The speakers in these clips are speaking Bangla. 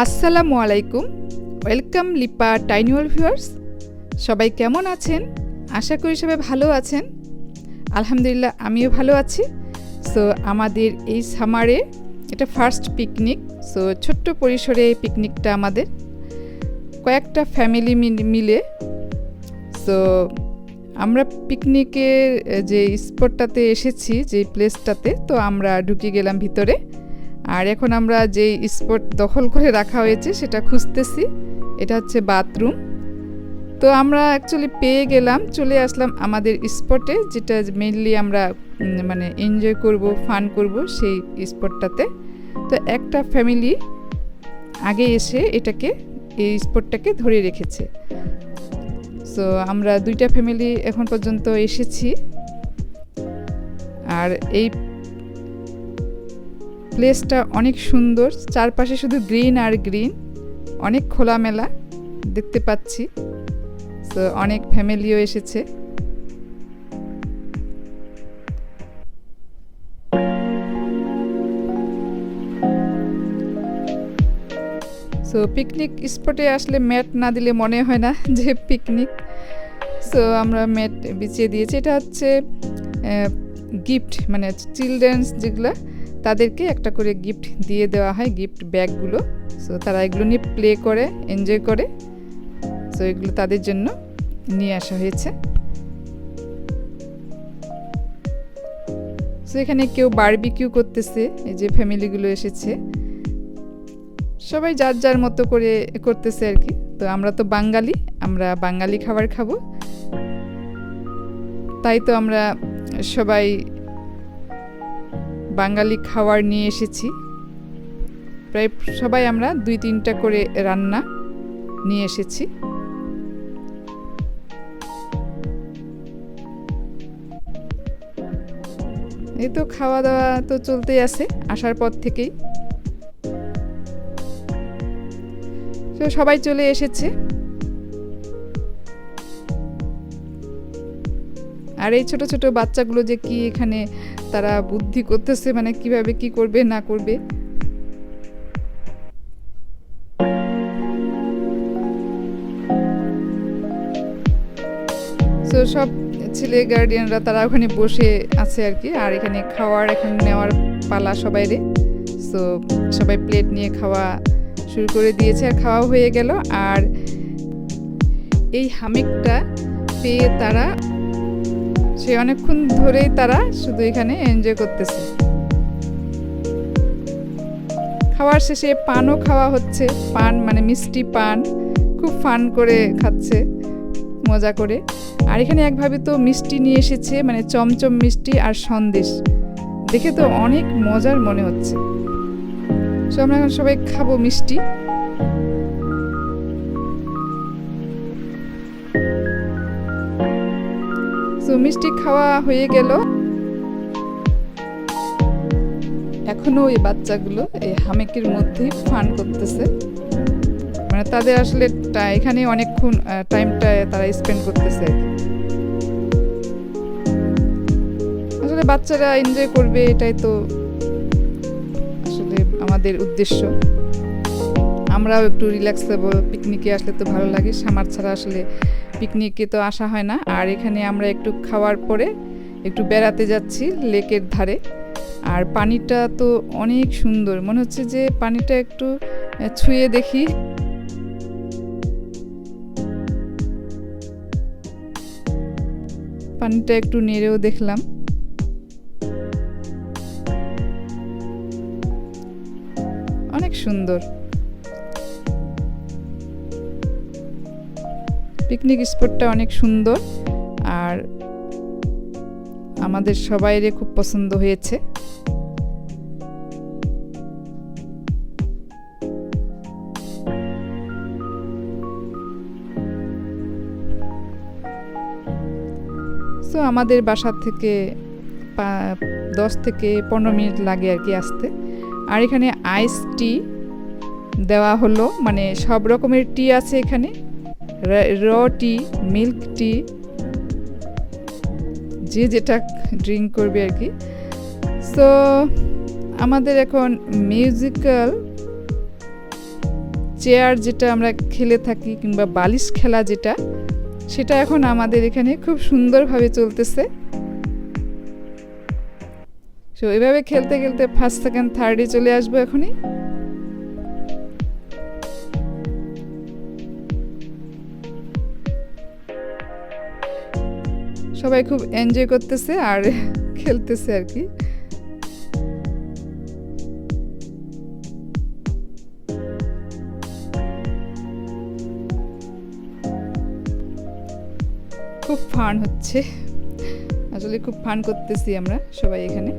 আসসালামু আলাইকুম। ওয়েলকাম লিপা টাইনিওয়াল ভিউয়ার্স। সবাই কেমন আছেন? আশা করি সবাই ভালো আছেন। আলহামদুলিল্লাহ, আমিও ভালো আছি। সো আমাদের এই সামারে এটা ফার্স্ট পিকনিক সো ছোট্ট পরিসরে এই পিকনিকটা আমাদের। কয়েকটা ফ্যামিলি মিলে। সো আমরা পিকনিকের যে স্পটটাতে এসেছি, যে প্লেসটাতে তো আমরা ঢুকে গেলাম ভিতরে। আর এখন আমরা যে স্পট দখল করে রাখা হয়েছে, সেটা খুঁজতেছি। এটা হচ্ছে বাথরুম তো আমরা অ্যাকচুয়ালি পেয়ে গেলাম, চলে আসলাম আমাদের স্পটে যেটা মেনলি আমরা মানে এনজয় করব ফান করব সেই স্পটটাতে তো একটা ফ্যামিলি আগে এসে এটাকে, এই স্পটটাকে ধরে রেখেছে। সো আমরা দুইটা ফ্যামিলি এখন পর্যন্ত এসেছি। আর এই প্লেসটা অনেক সুন্দর। চারপাশে শুধু গ্রিন আর গ্রিন অনেক খোলামেলা দেখতে পাচ্ছি। তো অনেক ফ্যামিলিও এসেছে। সো পিকনিক স্পটে আসলে ম্যাট না দিলে মনে হয় না যে পিকনিক সো আমরা ম্যাট বিছিয়ে দিয়েছি। এটা হচ্ছে গিফট মানে চিলড্রেন্স যেগুলো। তাদেরকে একটা করে গিফট দিয়ে দেওয়া হয় গিফট ব্যাগগুলো। সো তারা এগুলো নিয়ে প্লে করে এনজয় করে। সো এগুলো তাদের জন্য নিয়ে আসা হয়েছে। সো এখানে কেউ বারবিকিউ করতেছে, এই যে ফ্যামিলিগুলো এসেছে। সবাই যার যার মতো করে করতেছে আর কি। তো আমরা তো বাঙালি, আমরা বাঙালি খাবার খাব। তাই তো আমরা সবাই বাঙালি খাবার নিয়ে এসেছি। প্রায় সবাই আমরা দুই তিনটা করে রান্না নিয়ে এসেছি। এই তো খাওয়া দাওয়া তো চলতেই আছে, আসার পর থেকেই। তো সবাই চলে এসেছে। আর এই ছোট ছোট বাচ্চাগুলো যে কি এখানে তারা বুদ্ধি করতেছে মানে কীভাবে কি করবে, না করবে? তো সব ছেলে গার্ডিয়ানরা তারা ওখানে বসে আছে আর কি। আর এখানে খাওয়ার, এখন নেওয়ার পালা সবাইরে সো সবাই প্লেট নিয়ে খাওয়া শুরু করে দিয়েছে, আর খাওয়া হয়ে গেল। আর এই হামেকটা পেয়ে তারা সে অনেকক্ষণ ধরেই তারা শুধু এখানে এনজয় করতেছে। খাওয়ার শেষে পানও খাওয়া হচ্ছে। পান মানে মিষ্টি পান। খুব ফান করে খাচ্ছে। মজা করে। আর এখানে একভাবে তো মিষ্টি নিয়ে এসেছে মানে চমচম মিষ্টি আর সন্দেশ। দেখে তো অনেক মজার মনে হচ্ছে। সো আমরা এখন সবাই খাব মিষ্টি। সো মিষ্টি খাওয়া হয়ে গেল। এখনও ওই বাচ্চাগুলো এই হামেকের মধ্যেই ফান করতেছে। মানে তাদের আসলে এখানে অনেকক্ষণ টাইমটা তারা স্পেন্ড করতেছে। আসলে বাচ্চারা এনজয় করবে, এটাই তো আসলে আমাদের উদ্দেশ্য। আমরাও একটু রিল্যাক্সেবল পিকনিকে আসলে তো ভালো লাগে, সামার ছাড়া আসলে পিকনিকে তো আসা হয় না। আর এখানে আমরা একটু খাওয়ার পরে একটু বেড়াতে যাচ্ছি লেকের ধারে। আর পানিটা তো অনেক সুন্দর। মনে হচ্ছে যে পানিটা একটু ছুঁয়ে দেখি। পানিটা একটু নেড়েও দেখলাম। অনেক সুন্দর। পিকনিক স্পটটা অনেক সুন্দর। আর আমাদের সবাইরে খুব পছন্দ হয়েছে। সো আমাদের বাসা থেকে দশ থেকে পনেরো মিনিট লাগে আর কি আসতে। আর এখানে আইস টি দেওয়া হলো। মানে সব রকমের টি আছে এখানে। র টি মিল্ক টি যে যেটা ড্রিঙ্ক করবে আর কি। সো আমাদের এখন মিউজিক্যাল চেয়ার যেটা আমরা খেলে থাকি কিংবা বালিশ খেলা যেটা, সেটা এখন আমাদের এখানে খুব সুন্দরভাবে চলতেছে। তো এভাবে খেলতে খেলতে ফার্স্ট সেকেন্ড থার্ডে চলে আসব এখনই। সবাই খুব এনজয় করতেছে আর খেলতেছে আর কি। খুব ফান হচ্ছে। আসলে খুব ফান করতেছি আমরা সবাই এখানে।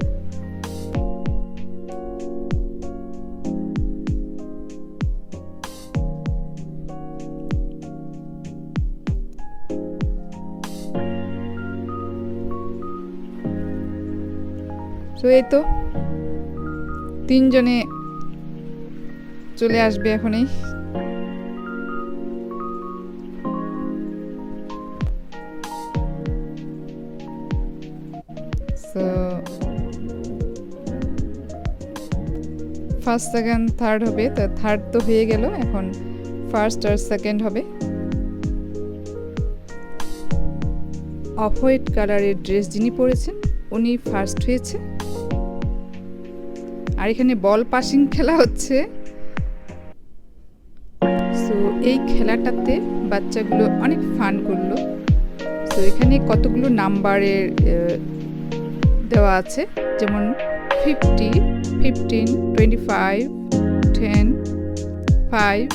তো এই তো তিনজনে চলে আসবে এখনই। ফার্স্ট সেকেন্ড থার্ড হবে। তো থার্ড তো হয়ে গেল। এখন ফার্স্ট আর সেকেন্ড হবে। অফ হোয়াইট কালারের ড্রেস যিনি পরেছেন, উনি ফার্স্ট হয়েছে। আর এখানে বল পাসিং খেলা হচ্ছে। সো এই খেলাটাতে বাচ্চাগুলো অনেক ফান করল। সো এখানে কতগুলো নাম্বারের দেওয়া আছে? যেমন fifty fifteen twenty five ten five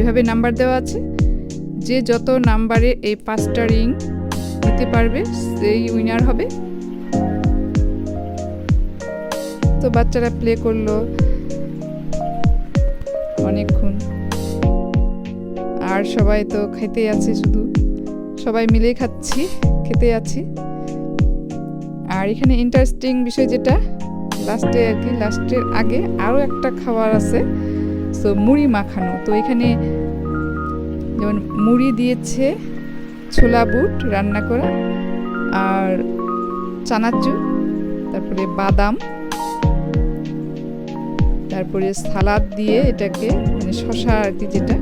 এভাবে নাম্বার দেওয়া আছে। যে যত নাম্বারে এই পাঁচটা রিং দিতে পারবে, সেই উইনার হবে। তো বাচ্চারা প্লে করল। অনেকক্ষণ। আর সবাই তো খেতে আছে শুধু। সবাই মিলেই খাচ্ছি খেতে আছি। আর এখানে ইন্টারেস্টিং বিষয় যেটা লাস্টে আর কি লাস্টের আগে আরও একটা খাবার আছে সো মুড়ি মাখানো। তো এখানে যেমন মুড়ি দিয়েছে ছোলা বুট রান্না করা, আর চানাচুর, তারপরে বাদাম। তারপরে সালাদ দিয়ে এটাকে মানে শশা আর কি যেটা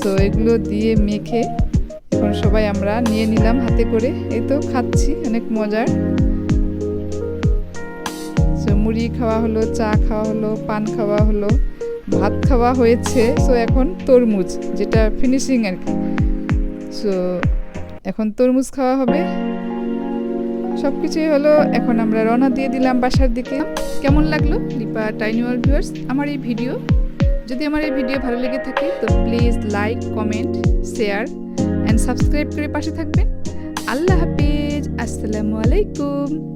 সো এগুলো দিয়ে মেখে এখন সবাই আমরা নিয়ে নিলাম হাতে করে। এই তো খাচ্ছি, অনেক মজার। সো মুড়ি খাওয়া হলো, চা খাওয়া হলো, পান খাওয়া হলো, ভাত খাওয়া হয়েছে সো এখন তরমুজ, যেটা ফিনিশিং আর কি। সো এখন তরমুজ খাওয়া হবে। সব কিছুই হলো, এখন আমরা রওনা দিয়ে দিলাম বাসার দিকে। কেমন লাগল লিপা টাইনিওয়াল ভিউয়ার্স? আমার এই ভিডিও। যদি আমার এই ভিডিও ভালো লেগে থাকে, তো please like, comment, share and subscribe করে পাশে থাকবেন। আল্লাহ হাফিজ, আসসালামু আলাইকুম।